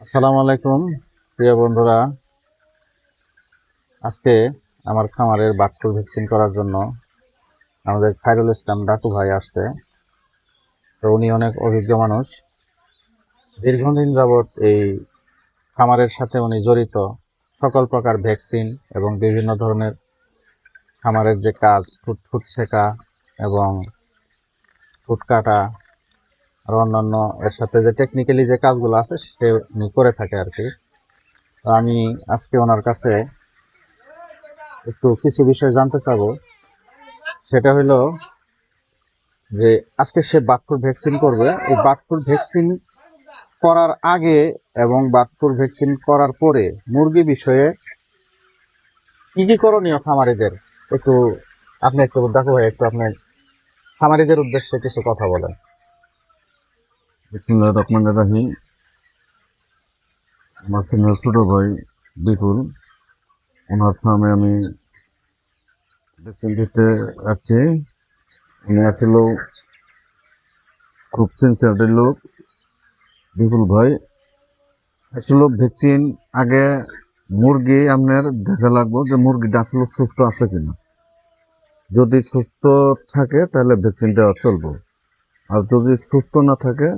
আসসালামু আলাইকুম, প্রিয় বন্ধুরা। আজকে আমার খামারের বাট্টুর ভ্যাকসিন করার জন্য আমাদের খায়রুল ইসলাম ডাকু ভাই আসছে। তো উনি অনেক অভিজ্ঞ মানুষ। দীর্ঘদিন যাবৎ এই খামারের সাথে উনি জড়িত। সকল প্রকার ভ্যাকসিন এবং বিভিন্ন ধরনের খামারের যে কাজ ফুট ফুট শেখা এবং ফুট কাটা আর অন্যান্য এর সাথে যে টেকনিক্যালি যে কাজগুলো আছে, সে উনি করে থাকে আর কি আমি আজকে ওনার কাছে একটু কিছু বিষয় জানতে চাবো। সেটা হলো যে আজকে সে বাটফুর ভ্যাকসিন করবে। এই বাটফুর ভ্যাকসিন করার আগে এবং বাটফুর ভ্যাকসিন করার পরে মুরগি বিষয়ে কি কি করণীয় খামারিদের? একটু আপনি একটু দেখো ভাই, একটু আপনি খামারিদের উদ্দেশ্যে কিছু কথা বলেন। বিসমুল্লাহ রহমান রাহিম। আমার সিনিয়র ছোট ভাই বিপুল। ওনার ফার্মে আমি ভ্যাকসিন দিতে যাচ্ছি উনি আসলে খুব সিনসিয়ারের লোক, বিপুল ভাই। আসলে ভ্যাকসিন আগে মুরগি আপনার দেখা লাগবো যে মুরগিটা আসলে সুস্থ আছে কিনা। যদি সুস্থ থাকে তাহলে ভ্যাকসিন দেওয়া চলবো। আর যদি সুস্থ না থাকে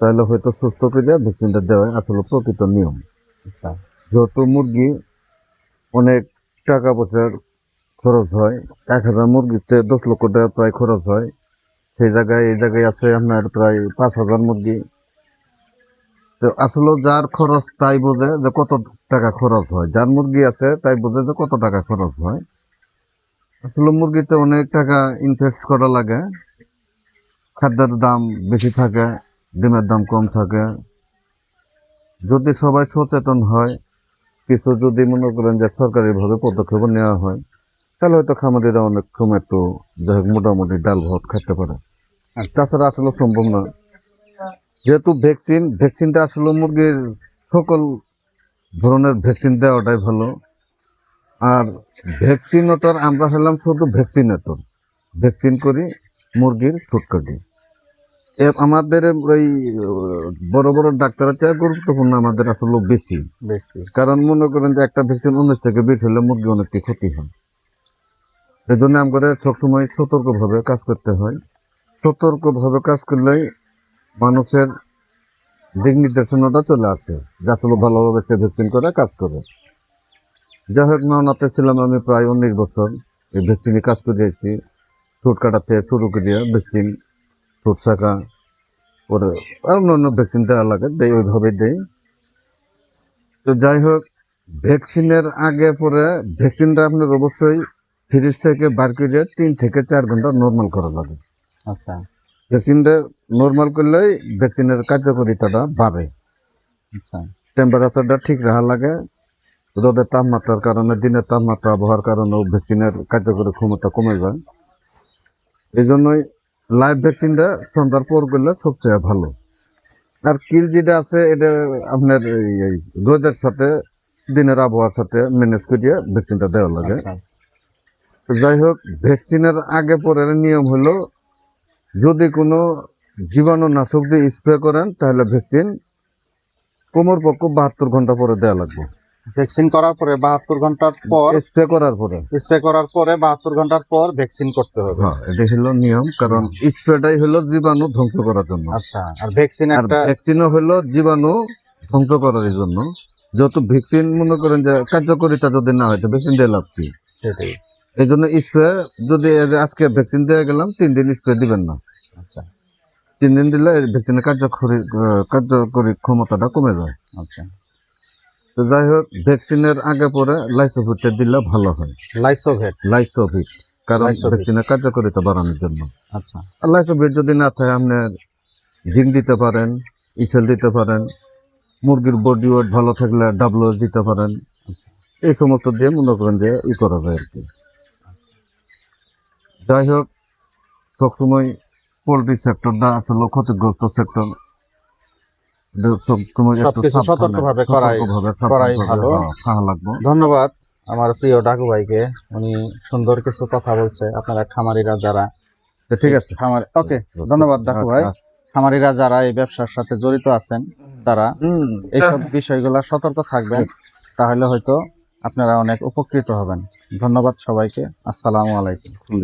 তাহলে হয়তো সুস্থ করে ভ্যাকসিনটা দেওয়া আসলে প্রকৃত নিয়ম। আচ্ছা। যেহেতু মুরগি অনেক টাকা পয়সার খরচ হয় এক হাজার মুরগিতে দশ লক্ষ টাকা প্রায় খরচ হয়। সেই জায়গায় এই জায়গায় আছে আপনার প্রায় পাঁচ হাজার মুরগি। তো আসলে যার খরচ তাই বোঝে যে কত টাকা খরচ হয়। যার মুরগি আছে তাই বোঝে যে কত টাকা খরচ হয়। আসলে মুরগিতে অনেক টাকা ইনভেস্ট করা লাগে। খাদ্যের দাম বেশি থাকে। ডিমের দাম কম থাকে। যদি সবাই সচেতন হয় কিছু যদি মনে করেন যে সরকারিভাবে পদক্ষেপ নেওয়া হয় তাহলে হয়তো খামারিরা অনেক সময় একটু যাই হোক মোটামুটি ডাল ভাত খেতে পারে। আচ্ছা। তাছাড়া আসলে সম্ভব না। যেহেতু ভ্যাকসিন ভ্যাকসিনটা আসলে মুরগির সকল ধরনের ভ্যাকসিন দেওয়াটাই ভালো। আর ভ্যাকসিনেটর আমরা হলাম শুধু ভ্যাকসিনেটর। ভ্যাকসিন করি মুরগির ঠোঁট কাটি এ আমাদের ওই বড় বড় ডাক্তারের চেয়ে গুরুত্বপূর্ণ আমাদের আসলে বেশি। বেশি। কারণ মনে করেন যে একটা ভ্যাকসিন উনিশ থেকে বিশ হলে মুরগি অনেকটি ক্ষতি হয়। এই জন্য আমাদের সবসময় সতর্কভাবে কাজ করতে হয়। সতর্কভাবে কাজ করলে মানুষের দিক নির্দেশনাটা চলে আসে যে আসলে ভালোভাবে সে ভ্যাকসিন করে কাজ করে। যাই হোক ননাতে ছিলাম আমি প্রায় উনিশ বছর এই ভ্যাকসিনে কাজ করে এসেছি। ঠোঁট কাটাতে শুরু করিয়া ভ্যাকসিন ঠোঁট শাখা অন্য অন্য ভ্যাকসিন দেওয়া লাগে দেয় ওইভাবে দেয় তো যাই হোক ভ্যাকসিনের আগে পরে ভ্যাকসিনটা আপনার অবশ্যই ফ্রিজ থেকে বার করে তিন থেকে চার ঘণ্টা নর্মাল করা লাগে। আচ্ছা। ভ্যাকসিনটা নর্মাল করলেই ভ্যাকসিনের কার্যকারিতাটা বাড়ে। আচ্ছা। টেম্পারেচারটা ঠিক রাখা লাগে। রোদের তাপমাত্রার কারণে দিনের তাপমাত্রা আবহাওয়ার কারণেও ভ্যাকসিনের কার্যকরী ক্ষমতা কমে যায়। এই জন্যই লাইভ ভ্যাকসিনটা সন্ধ্যার পর করলে সবচেয়ে ভালো। আর কিল যেটা আছে এটা আপনার এই রোদের সাথে দিনের আবহাওয়ার সাথে ম্যানেজ করিয়ে ভ্যাকসিনটা দেওয়া লাগে। আচ্ছা। তো যাই হোক ভ্যাকসিনের আগে পরের নিয়ম হলো যদি কোনো জীবাণুনাশক দিয়ে স্প্রে করেন তাহলে ভ্যাকসিন কোমর পক্ষ বাহাত্তর ঘণ্টা পরে দেওয়া লাগবে। ভ্যাকসিন করার পরে বাহাত্তর ঘণ্টার পর স্প্রে করার পরে। স্প্রে করার পরে বাহাত্তর ঘণ্টার পর ভ্যাকসিন করতে হবে। হ্যাঁ এটা হলো নিয়ম কারণ স্প্রেটাই হলো জীবাণু ধ্বংস করার জন্য। আচ্ছা আর ভ্যাকসিন একটা ভ্যাকসিনও হলো জীবাণু ধ্বংস করার জন্য। যেহেতু ভ্যাকসিন মনে করেন যে কার্যকরিতা যদি না হয় তো ভ্যাকসিন দিয়ে লাভ কি? সেটাই। এই জন্য স্প্রে যদি আজকে ভ্যাকসিন দিয়ে গেলাম তিন দিন স্প্রে দিবেন না। আচ্ছা। তিন দিন দিলে ভ্যাকসিনের কার্যকরী কার্যকরী ক্ষমতাটা কমে যায়। আচ্ছা। তো যাই হোক ভ্যাকসিনের আগে পরে লাইসোভিটটা দিলে ভালো হয়। লাইসোভেট লাইসোভিট কারণ। ভ্যাকসিনের কার্যকারিতা বাড়ানোর জন্য। আচ্ছা। লাইসোভিট যদি না থাকে আপনি জিঙ্ক দিতে পারেন ইসেল দিতে পারেন মুরগির বডি ওয়েট ভালো থাকলে ডাব্লিউএস দিতে পারেন। আচ্ছা। এই সমস্ত দিয়ে মনে করেন যে ই করা যায় আর কি। যাই হোক সবসময় পোলট্রি সেক্টরটা আসলে ক্ষতিগ্রস্ত সেক্টর সবসময় একটু সবকিছু সাবধানে, সতর্কভাবে করাই- করাই ভালো। থাকা লাগবে। ধন্যবাদ আমার প্রিয় ডাকু ভাইকে। উনি সুন্দর কিছু কথা বলছে আপনারা খামারিরা যারা। ঠিক আছে। খামার ওকে ধন্যবাদ ডাকু ভাই। আচ্ছা, খামারিরা যারা এই ব্যবসার সাথে জড়িত আছেন তারা এইসব বিষয়গুলো সতর্ক থাকবেন তাহলে হয়তো আপনারা অনেক উপকৃত হবেন। ধন্যবাদ সবাইকে। আসসালামু আলাইকুম।